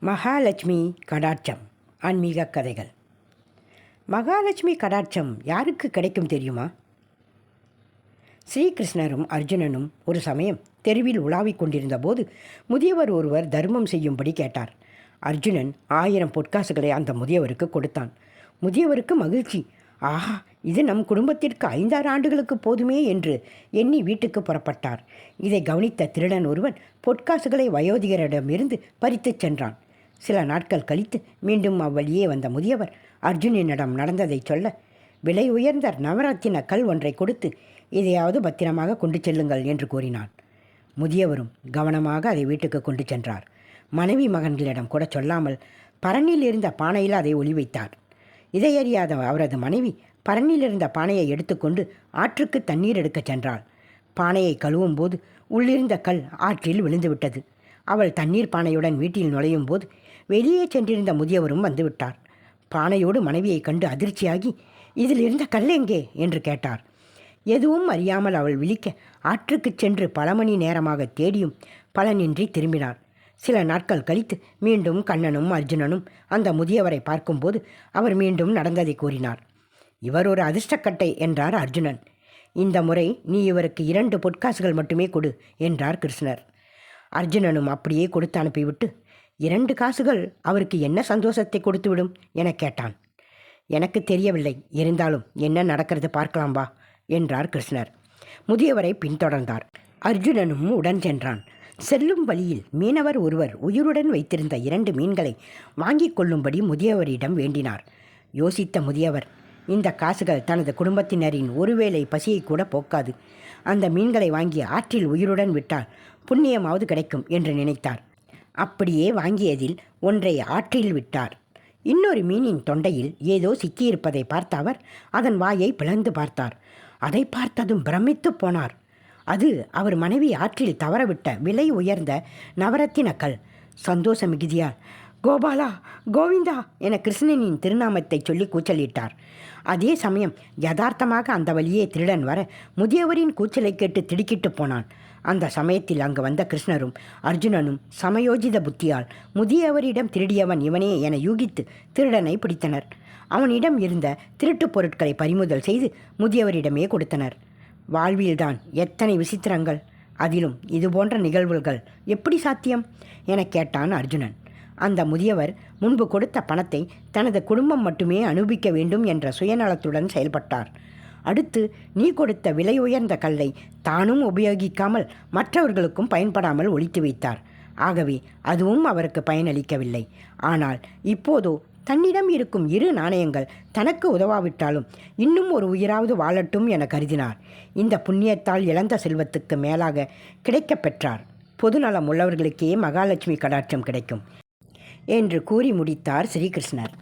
மகாலட்சுமி கடாட்சம் ஆன்மீக கதைகள். மகாலட்சுமி கடாட்சம் யாருக்கு கிடைக்கும் தெரியுமா? ஸ்ரீகிருஷ்ணரும் அர்ஜுனனும் ஒரு சமயம் தெருவில் உலாவிக் கொண்டிருந்த போது முதியவர் ஒருவர் தர்மம் செய்யும்படி கேட்டார். அர்ஜுனன் ஆயிரம் பொற்காசுகளை அந்த முதியவருக்கு கொடுத்தான். முதியவருக்கு மகிழ்ச்சி. ஆஹா இது நம் குடும்பத்திற்கு ஐந்தாறு ஆண்டுகளுக்கு போதுமே என்று எண்ணி வீட்டுக்கு புறப்பட்டார். இதை கவனித்த திருடன் ஒருவன் பொற்காசுகளை வயோதிகரிடமிருந்து பறித்துச் சென்றான். சில நாட்கள் கழித்து மீண்டும் அவ்வழியே வந்த முதியவர் அர்ஜுனனிடம் நடந்ததைச் சொல்ல விலை உயர்ந்த நவரத்தின கல் ஒன்றை கொடுத்து இதையாவது பத்திரமாக கொண்டு செல்லுங்கள் என்று கூறினான். முதியவரும் கவனமாக அதை வீட்டுக்கு கொண்டு சென்றார். மனைவி மகன்களிடம் கூட சொல்லாமல் பரணியில் இருந்த பானையில் அதை ஒளி வைத்தார். இதை அறியாத அவரது மனைவி பரணியில் இருந்த பானையை எடுத்துக்கொண்டு ஆற்றுக்கு தண்ணீர் எடுக்கச் சென்றாள். பானையை கழுவும் போது உள்ளிருந்த கல் ஆற்றில் விழுந்துவிட்டது. அவள் தண்ணீர் பானையுடன் வீட்டில் நுழையும் போது வெளியே சென்றிருந்த முதியவரும் வந்துவிட்டார். பானையோடு மனைவியை கண்டு அதிர்ச்சியாகி இதில் இருந்த கல் எங்கே? என்று கேட்டார். எதுவும் அறியாமல் அவள் விழிக்க ஆற்றுக்குச் சென்று பல மணி நேரமாக தேடியும் பலனின்றி திரும்பினார் சில நாட்கள் கழித்து மீண்டும் கண்ணனும் அர்ஜுனனும் அந்த முதியவரை பார்க்கும்போது அவர் மீண்டும் நடந்ததை கூறினார். இவர் ஒரு அதிர்ஷ்டக்கட்டை என்றார் அர்ஜுனன். இந்த முறை நீ இவருக்கு இரண்டு பொற்காசுகள் மட்டுமே கொடு என்றார் கிருஷ்ணர். அர்ஜுனனும் அப்படியே கொடுத்து அனுப்பிவிட்டு இரண்டு காசுகள் அவருக்கு என்ன சந்தோஷத்தை கொடுத்துவிடும்? என கேட்டான். எனக்கு தெரியவில்லை. இருந்தாலும் என்ன நடக்கிறது பார்க்கலாம் வா என்றார் கிருஷ்ணர். முதியவரை பின்தொடர்ந்தார். அர்ஜுனனும் உடன் சென்றான். செல்லும் வழியில் மீனவர் ஒருவர் உயிருடன் வைத்திருந்த இரண்டு மீன்களை வாங்கிக் கொள்ளும்படி முதியவரிடம் வேண்டினார். யோசித்த முதியவர் இந்த காசுகள் தனது குடும்பத்தினரின் ஒருவேளை பசியை கூட போக்காது. அந்த மீன்களை வாங்கி ஆற்றில் உயிருடன் விட்டால் புண்ணியமாவது கிடைக்கும் என்று நினைத்தார். அப்படியே வாங்கியதில் ஒன்றை ஆற்றில் விட்டார். இன்னொரு மீனின் தொண்டையில் ஏதோ சிக்கியிருப்பதை பார்த்த அவர் அதன் வாயை பிளந்து பார்த்தார். அதை பார்த்ததும் பிரமித்து போனார். அது அவர் மனைவி ஆற்றில் தவறவிட்ட விலை உயர்ந்த நவரத்தின கல். சந்தோஷ மிகுதியால் கோபாலா கோவிந்தா என கிருஷ்ணனின் திருநாமத்தை சொல்லி கூச்சலிட்டார். அதே சமயம் யதார்த்தமாக அந்த வழியே திருடன் வர முதியவரின் கூச்சலை கேட்டு திடுக்கிட்டு போனான். அந்த சமயத்தில் அங்கு வந்த கிருஷ்ணரும் அர்ஜுனனும் சமயோஜித புத்தியால் முதியவரிடம் திருடியவன் இவனே என யூகித்து திருடனை பிடித்தனர். அவனிடம் இருந்த திருட்டுப் பொருட்களை பறிமுதல் செய்து முதியவரிடமே கொடுத்தனர். வாழ்வில்தான் எத்தனை விசித்திரங்கள் அதிலும் இதுபோன்ற நிகழ்வுகள் எப்படி சாத்தியம்? என கேட்டான் அர்ஜுனன். அந்த முதியவர் முன்பு கொடுத்த பணத்தை தனது குடும்பம் மட்டுமே அனுபவிக்க வேண்டும் என்ற சுயநலத்துடன் செயல்பட்டார். அடுத்து நீ கொடுத்த விலை உயர்ந்த கல்லை தானும் உபயோகிக்காமல் மற்றவர்களுக்கும் பயன்படாமல் ஒழித்து வைத்தார். ஆகவே அதுவும் அவருக்கு பயனளிக்கவில்லை. ஆனால் இப்போதோ தன்னிடம் இருக்கும் இரு நாணயங்கள் தனக்கு உதவாவிட்டாலும் இன்னும் ஒரு உயிராவது வாழட்டும் என கருதினார். இந்த புண்ணியத்தால் இழந்த செல்வத்துக்கு மேலாக கிடைக்கப் பெற்றார். பொதுநலம் உள்ளவர்களுக்கே மகாலட்சுமி கடாட்சம் கிடைக்கும். என்று கூறி முடித்தார் ஸ்ரீகிருஷ்ணர்.